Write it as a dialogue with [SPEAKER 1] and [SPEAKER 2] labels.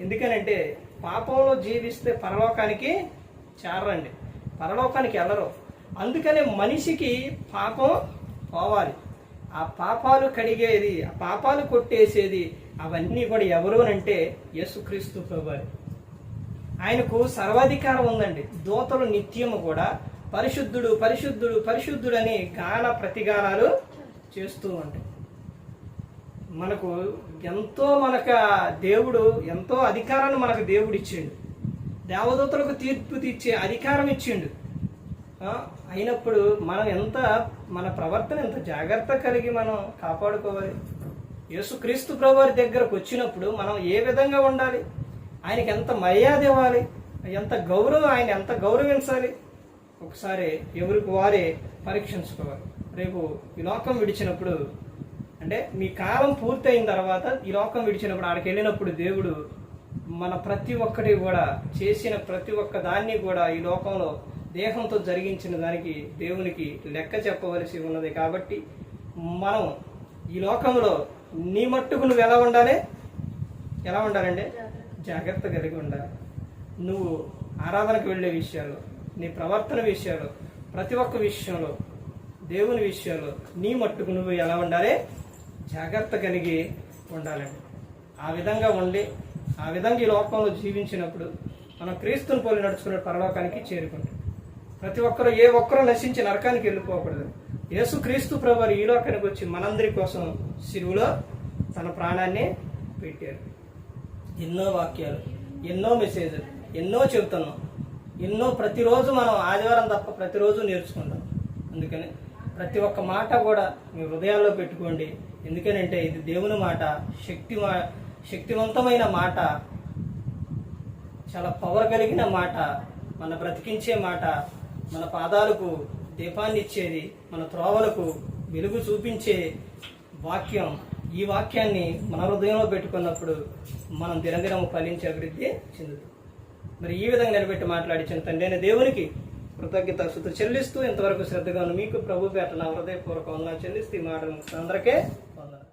[SPEAKER 1] ఎందుకనంటే పాపంలో జీవిస్తే పరలోకానికి చేరండి పరలోకానికి వెళ్ళరు అందుకనే మనిషికి పాపం పోవాలి. ఆ పాపాలు కడిగేది ఆ పాపాలు కొట్టేసేది అవన్నీ కూడా ఎవరు అంటే యేసుక్రీస్తు ప్రభువారు. ఆయనకు సర్వాధికారం ఉందండి. దూతలు నిత్యము కూడా పరిశుద్ధుడు పరిశుద్ధుడు పరిశుద్ధుడు అని గాన ప్రతిగానాలు చేస్తూ ఉంటాయి మనకు ఎంతో మనకు దేవుడు ఎంతో అధికారాన్ని మనకు దేవుడు ఇచ్చిండు. దేవదూతలకు తీర్పు తీర్చే అధికారం ఇచ్చిండు. అయినప్పుడు మనం ఎంత మన ప్రవర్తన ఎంత జాగ్రత్త కలిగి మనం కాపాడుకోవాలి? యేసుక్రీస్తు ప్రభువారి దగ్గరకు వచ్చినప్పుడు మనం ఏ విధంగా ఉండాలి? ఆయనకి ఎంత మర్యాద ఇవ్వాలి? ఎంత గౌరవం ఆయన ఎంత గౌరవించాలి? ఒకసారి ఎవరికి వారే పరీక్షించుకోవాలి. రేపు ఈ లోకం విడిచినప్పుడు అంటే మీ కాలం పూర్తయిన తర్వాత ఈ లోకం విడిచినప్పుడు ఆడికి వెళ్ళినప్పుడు దేవుడు మన ప్రతి ఒక్కటి కూడా చేసిన ప్రతి ఒక్క దాన్ని కూడా ఈ లోకంలో దేహంతో జరిగించిన దానికి దేవునికి లెక్క చెప్పవలసి ఉన్నది కాబట్టి మనం ఈ లోకంలో నీ మట్టుకు నువ్వు ఎలా ఉండాలి? ఎలా ఉండాలంటే జాగ్రత్త కలిగి ఉండాలి. నువ్వు ఆరాధనకు వెళ్ళే విషయాలు నీ ప్రవర్తన విషయాలు ప్రతి ఒక్క విషయంలో దేవుని విషయంలో నీ మట్టుకు నువ్వు ఎలా ఉండాలి? జాగ్రత్త కలిగి ఉండాలండి. ఆ విధంగా ఉండి ఆ విధంగా ఈ లోకంలో జీవించినప్పుడు మనం క్రీస్తుని పోలి నడుచుకునే పరలోకానికి చేరుకుంటాం. ప్రతి ఒక్కరూ ఏ ఒక్కరూ నశించి నరకానికి వెళ్ళిపోకూడదు. యేసు క్రీస్తు ప్రభు ఈ లోకానికి వచ్చి మనందరి కోసం సిరువులో తన ప్రాణాన్ని పెట్టారు. ఎన్నో వాక్యాలు ఎన్నో మెసేజ్లు ఎన్నో చెబుతున్నాం. ఎన్నో ప్రతిరోజు మనం ఆదివారం తప్ప ప్రతిరోజు నేర్చుకుంటాం. అందుకని ప్రతి ఒక్క మాట కూడా మీ హృదయాల్లో పెట్టుకోండి. ఎందుకనంటే ఇది దేవుని మాట శక్తి మా శక్తివంతమైన మాట చాలా పవర్ కలిగిన మాట మన బ్రతికించే మాట మన పాదాలకు దీపాన్ని ఇచ్చేది మన త్రోవలకు వెలుగు చూపించే వాక్యం. ఈ వాక్యాన్ని మన హృదయంలో పెట్టుకున్నప్పుడు మనం దినదినము ఫలించి అభివృద్ధి చెందుతుంది మరి ఈ విధంగా నిలబెట్టి మాట్లాడించిన తండ్రి దేవునికి కృతజ్ఞత శుద్ధి చెల్లిస్తూ ఇంతవరకు శ్రద్ధగా మీకు ప్రభు పేట నా హృదయపూర్వక వందనాలు చెల్లిస్తూ ఈ మాట అందరికీ వందనాలు.